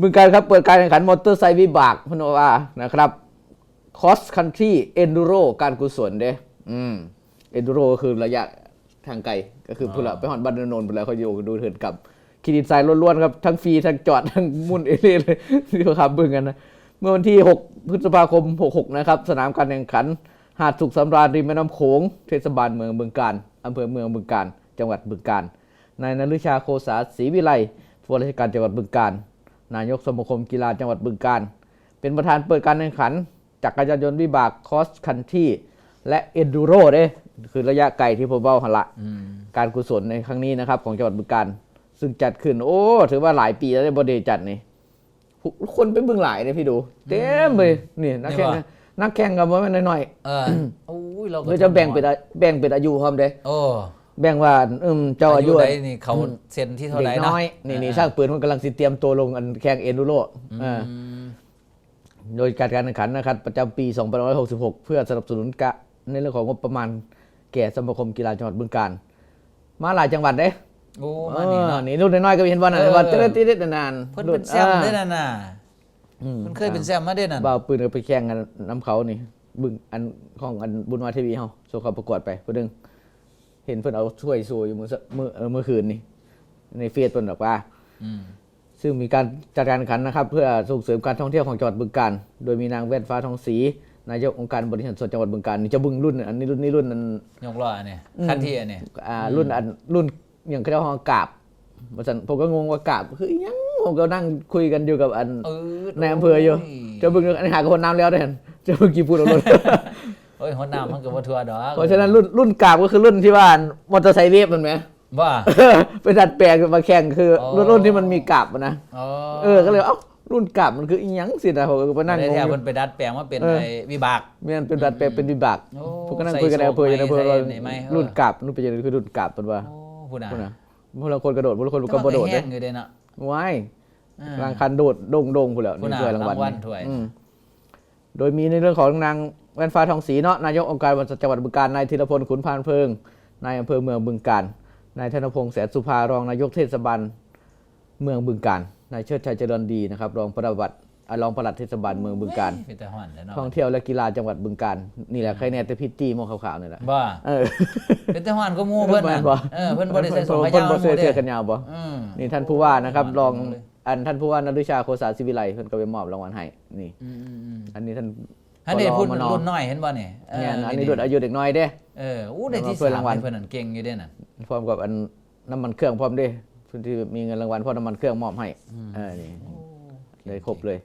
บึงการครับเปิดการแข่งขันมอเตอร์ไซค์วิบากพนว่านะครับคอสคันทรีเอนดูโรการกุศลเด้อืมเอนดูโรก็คือระยะทางไกล ก็คือพูดละไปหอนบันดานนท์ไปแล้วเขาโยกดูเถินกับขีดินทรายล้วนๆครับ ทั้งฟรี ทั้งจอด ทั้งมุ่นเอเล่เลยที่เขาขับบึงกันนะ เมื่อวันที่ 6 พฤษภาคม 66 นะครับ สนามการแข่งขัน หาดสุขสำราญริมแม่น้ำโขงเทศบาลเมืองบึงการอำเภอเมืองบึงการ จังหวัดบึงการนายนฤชาโคสาศรีวิไลผู้ว่าราชการจังหวัดบึงการ นายกสมาคมกีฬาจังหวัดบึงการ เป็นประธานเปิดการแข่งขัน จักรยานยนต์วิบากคอสคันที่และเอนดูโรเด้คือระยะไกลที่ผมเบ้าหันละอืมการกุศลในครั้งนี้นะครับ ของจังหวัดบึงการ ซึ่งจัดขึ้น โอ้ ถือว่าหลายปีแล้วได้บไดีจัดนี่ผู้คนไปบึงหลายเลยพี่ดู เต็มเลยนี่นักแข่งนะนักแข่งกับว่ามันน้อยเออโอ้ยเราๆก็เพื่อจะแบ่งเป็นอาแบ่งเป็นอายุพร้อมเด้โอ้ แบ่งว่าอืมเจ้าอายุใดนี่เขาเซ็นที่เท่าไหเด็ร่กเนาะน้อยนี่นี่ช่างปืนมันกำลังสิเตรียมตัวลงอันแข่งเอ็นดูโรอืมโดยการการแข่งขันนะครับประจำปี 2566 เพื่อสนับสนุนกะในเรื่องของงบประมาณแก่สมาคมกีฬาจังหวัดบึงการมาหลายจังหวัดเด้โอ้มานี่เนาะเออนี่รุ่นน้อยๆก็เห็นวันนั้นเออวันเจ๊ดๆนานๆเพิ่นเป็นแซมรุ่ได้นั่นน่ะอืมเพิ่นเคยเป็นแซมมาได้นั่นบ่าวปืนก็ไปแข่งกันน้ำเขานี่บึงอันของอันบุญมาทีวีเฮาโซเขาประกวดไปเพิ่นนึง เห็นเพิ่นเอาช่วยโซอยู่มื้อสมื้อเออมื้อคืนนี่ในเฟซเพิ่นบอกว่าอืมซึ่งมีการจัดการแข่งขันนะครับ เพื่อส่งเสริมการท่องเที่ยวของจังหวัดบึงกาฬโดยมีนางแว่นฟ้าทองศรีนายกองค์การบริหารส่วนจังหวัดบึงกาฬนี่จะบึงรุ่นอันนี้รุ่นนี้รุ่นอันยกล้ออันเนี่ยคันที่อันเนี่ยอ่ารุ่นอันรุ่นอย่างเขาเรียกว่ากาบว่าซั่นผมก็งงว่ากาบคืออิหยังผมก็นั่งคุยกันอยู่กับอันเออในอำเภออยู่จะบึงอันนี้หากบคนน้ำแล้วเด้นจะบึงกี่พูดเอารถ โอ้ยหัวหน้ามันก็บ่ทั่วดอกเพราะฉะนั้นรุ่นรุ่นกาบก็คือรุ่นที่ว่ามอเตอร์ไซค์เวฟมันไหมว่าไปดัดแปลงมาแข่งคืออ๋อรุ่นรุ่นที่มันมีกาบอะนะอ๋อเออก็เลยเอ้ารุ่นกาบมันคืออีหยังสินะผมก็ไปนั่งได้งงแท้อยู่เพิ่นไปดัดแปลงมาเป็นเออไอ้วิบากมันเป็นดัดแปลงเป็นวิบากโอ้ผมก็นั่งคุยกันในอำเภออยู่ในอำเภอใส่ว่าโซ่ไม้ใส่ไหนไหมเออรุ่นกาบรุ่นเป็นยังไงคือรุ่นกาบเป็นว่าโอ้ผู้น่ะพวกนะพวกเราคนกระโดดพวกเราคนก็กระโดดแห้เด้งอยู่เด้เนาะว้ายอ่รางคันโดดโด่งโด่งผู้แล้วผู้นี่น่ะถ้วยรางวัลรางวัลถ้วยอืมโดยมีในเรื่องของนาง แว่นฟ้าทองศรีเนาะนายกองค์การบริหารจังหวัดบึงกาฬนายธีรพลขุนพานเพิงนายอำเภอเมืองบึงกาฬนายธนพงษ์แสนสุภารองนายกเทศบาลเมืองบึงกาฬนายเชิดชัยเจริญดีนะครับรองประวัติอ่ารองปลัดเทศบาลเมืองบึงกาฬเป็นแต่ฮ้อนแล้วเนาะท่องเที่ยวและกีฬาจังหวัดบึงกาฬนี่แหละใครแน่แต่พิตตี้มองขาวๆนี่แหละบ่เออเป็นแต่ฮ้อนก็มู่เพิ่นน่ะแม่นบ่เออเพิ่นบ่ได้ใส่สงเพิ่ขานยาวบ่หใส่มู่เสื้เด้อกันยาวบ่อืมนี่ท่านผู้ว่านะครับรองอันท่านผู้ว่านฤชาโคสาศิวิไลเพิ่นก็ไปมอบรางวัลให้นี่อันนี้ท่าน อันนี้พูดมนรุ่นน้อยเห็นบ่นี่เออเนี่ยอันนี้รุ่นอายุเด็กน้อยเด้เอออู้ได้ที่เพื่อนสามรางวัลให้เพิ่นนั่นเก่งอยู่เด้น่ะพร้อมกับอันน้ำมันเครื่องพร้อมเด้เพิ่นที่มีเงินรางวัลเพราะน้ำมันเครื่องมอบให้เออนี่เลยครบเลย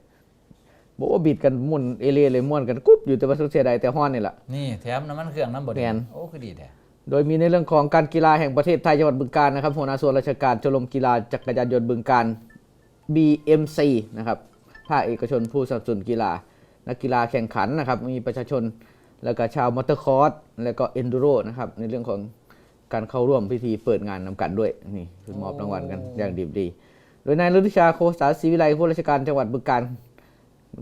บอกว่าบิดกันมุ่นเอเลียเลยม่วนกันกุ๊บอยู่แต่ว่าสุดเสียดายแต่ฮ้อนนี่แหละนี่แถมน้ำมันเครื่องน้ำบ่แม่นโอ้คือดีแท้โดยมีในเรื่องของการกีฬาแห่งประเทศไทยจังหวัดบึงกาฬนะครับหัวหน้าส่วนราชการชมรมกีฬาจักรยานยนต์บึงกาฬ BMC นะครับภาคเอกชนผู้สนับสนุนกีฬา นักกีฬาแข่งขันนะครับ มีประชาชนแล้วก็ชาวมอเตอร์คอร์สแล้วก็เอนดูโรนะครับ ในเรื่องของการเข้าร่วมพิธีเปิดงานนำกันด้วย นี่คือมอบรางวัลกันอย่างดีดี โดยนายฤทธิชาโคสาศรีวิไลผู้ราชการจังหวัดบึงกาฬ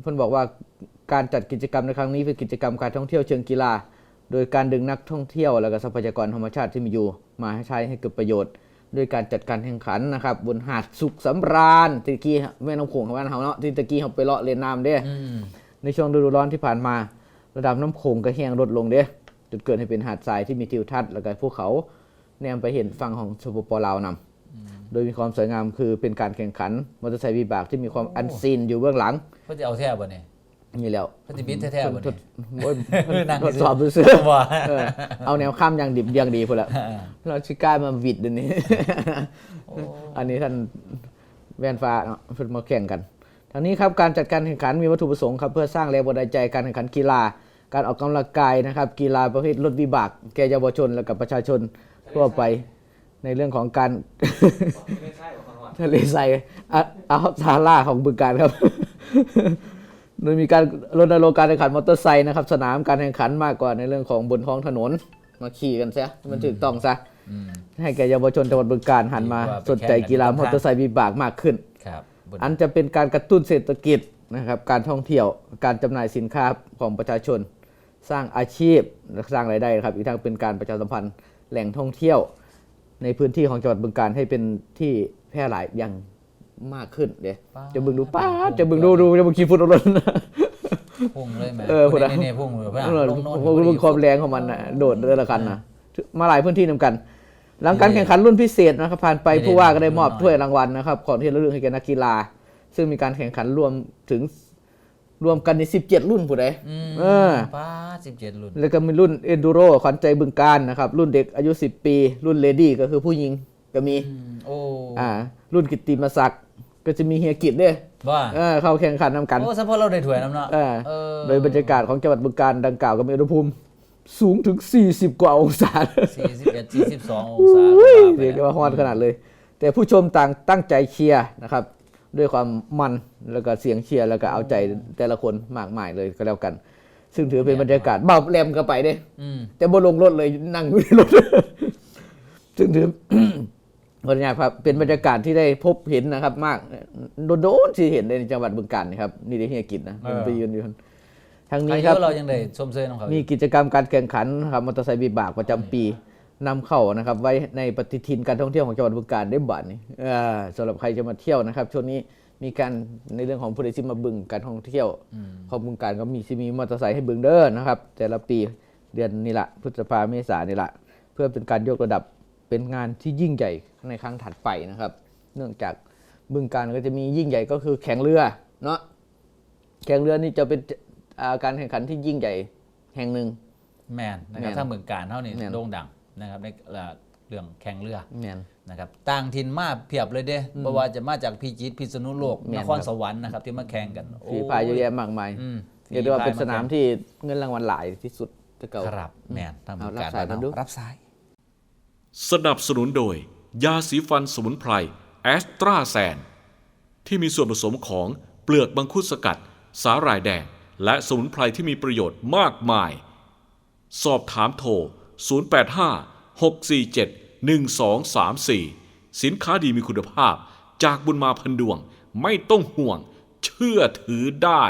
เพิ่นบอกว่าการจัดกิจกรรมในครั้งนี้เป็นกิจกรรมการท่องเที่ยวเชิงกีฬา โดยการดึงนักท่องเที่ยว และก็ทรัพยากรธรรมชาติที่มีอยู่ มาให้ใช้ให้เกิดประโยชน์ด้วยการจัดการแข่งขันนะครับ บนหาดสุขสำราญตะกี้แม่น้ำโขงของบ้านเฮาเนาะที่ตะกี้เฮาไปเลาะเล่นน้ำเด้อืม ในช่วงฤดูร้อนที่ผ่านมา ระดับน้ำโขงก็แห้งลดลงเด้จนเกิดให้เป็นหาดทรายที่มีทิวทัศน์แล้วก็ภูเขาแนมไปเห็นฝั่งของสปปลาวนำโดยมีความสวยงามคือเป็นการแข่งขันมอเตอร์ไซค์วิบากที่มีความอันซีนอยู่เบื้องหลังเพิ่นจะเอาแท้บ่นี่นี่แล้วเพิ่นสิบิดแท้ๆบ่ทดนี่โอ้ยนั่งทดสอบดูซื้อบ่เออเอาแนวข้ามอย่างดิบอย่างดีพุ่นละเราชิกล้ามาวิดเดี๋ยวนี้ อันนี้ท่านแวนฟ้าเนาะเพิ่นมาแข่งกัน ทางนี้ครับการจัดการแข่งขันมีวัตถุประสงค์ครับเพื่อสร้างแรงบันดาลใจการแข่งขันกีฬา การออกกำลังกายนะครับ กีฬาประเภทรถวิบาก แก่เยาวชนและกับประชาชนทั่วไปในเรื่องของการทะเลทรายอะเอาซาร่าของบึงการครับ โดยมีการรณรงค์การแข่งขันมอเตอร์ไซค์นะครับ สนามการแข่งขันมากกว่าในเรื่องของบนท้องถนนมาขี่กันซะให้มันถูกต้องซะอืมให้แก่เยาวชนจังหวัดบึงการหันมาดีกว่าไปสนใจแข่งกันกีฬาที่มต้นทางอเตอร์ไซค์วิบากมากขึ้นครับบ่ อันจะเป็นการกระตุ้นเศรษฐกิจนะครับการท่องเที่ยวการจำหน่ายสินค้าของประชาชน สร้างอาชีพและสร้างรายได้นะครับอีกทั้งเป็นการประชาสัมพันธ์แหล่งท่องเที่ยว ในพื้นที่ของจังหวัดบึงการให้เป็นที่แพร่หลายอย่างมากขึ้นเด้ป๊าดจะเบิ่งดูป้าดจะเบิ่งดูดูจะเบิ่งขี้ฝุ่นออกรถนะพุ่งเลยแม่เออพุ่นอะนี่นี่พุ่งเลยเพื่อนเออลงโน่นผมรู้ความแรงของมันนะโดดเลยละกันนะมาหลายพื้นที่นำกัน หลังการแข่งขันรุ่นพิเศษนะครับผ่านไปผู้ว่าก็ได้มอบถ้วยรางวัลนะครับของที่ระลึกให้แก่นักกีฬา ซึ่งมีการแข่งขันรวมถึงรวมกันใน 17 รุ่นผู้ใดอืมเออป้าสิบเจ็ดรุ่น แล้วก็มีรุ่นเอนดูโรขวัญใจบึงการนะครับ รุ่นเด็กอายุ 10 ปี รุ่นเลดี้ก็คือผู้หญิงก็มีอืมโอ้อ่า รุ่นกิตติมศักดิ์ก็จะมีเฮียกิจด้วยว่าเออเข้าแข่งขันนำกัน โอ้สะพอเราได้ถ้วยน้ำเนาะเออเออโดยบรรยากาศของจังหวัดบึงการดังกล่าวก็มีอุณหภูมิ สูงถึง 40 กว่าองศาสี่สิบเอ็ดสี่สิบสององศาอุ้ยก็ว่าไปเรียกได้ว่าฮอตขนาดเลย แต่ผู้ชมต่างตั้งใจเชียร์นะครับ ด้วยความมันแล้วก็เสียงเชียร์แล้วก็เอาใจแต่ละคนมากมายเลยก็แล้วกัน ซึ่งถือเป็นบรรยากาศเบาแรมก็ไปเด้อืมแต่บนลงรถเลยนั่งอยู่ในรถ ซึ่งถือขออนุญาตครับเป็นบรรยากาศที่ได้พบเห็นนะครับ มากโดนๆที่เห็นในจังหวัดบึงกาฬนะครับ นี่ได้เฮียกิจนะผมไปยืนอยู่ ทางอานี้ยุครับเรายังได้ชมเชยน้องเขามีอยู่กิจกรรมการแข่งขันนะครับมอเตอร์ไซค์วิบากประจำปีนำเข้านะครับ ไว้ในปฏิทินการท่องเที่ยวของจังหวัดบึงกาฬได้บัดนี้เออสำหรับใครจะมาเที่ยวนะครับ ช่วงนี้มีการในเรื่องของผู้ใดที่มาบึงการท่องเที่ยวของบึงการก็มีสิมีมอเตอร์ไซค์ให้บึงเด้อนะครับ แต่ละปีเดือนนี้ละพฤษภาเมษานี่ละเพื่อเป็นการยกระดับเป็นงานที่ยิ่งใหญ่ในครั้งถัดไปนะครับ เนื่องจากบึงการก็จะมียิ่งใหญ่ก็คือแข่งเรือเนาะแข่งเรือนี่จะเป็นอ่า การแข่งขันที่ยิ่งใหญ่แห่งหนึ่งแมนนะครับแม่นถ้าเมืองการเท่านี้แม่นโด่งดังนะครับในเรื่องแข่งเรือแมนนะครับต่างถิ่นมาเพียบเลยเด้เพราะว่าจะมาจากพิจิตรพิษณุโลกแม่นนครับครสวรรค์นะครับที่มาแข่งกันฝีพายเยอะแยะมากมายอืมเรียกได้ว่าเป็นสนามที่เงินรางวัลหลายที่สุดที่เก่าครับแมนทางเมืองเอารับการสายบ้านมาดูเฮารับสายสนับสนุนโดย ยาสีฟันสมุนไพรแอสตราแซนที่มีส่วนผสมของเปลือกบังคุดสกัด สาหร่ายแดง และสมุนไพรที่มีประโยชน์มากมาย สอบถามโทร 085 647 1234 สินค้าดีมีคุณภาพจากบุญมาพันดวง ไม่ต้องห่วง เชื่อถือได้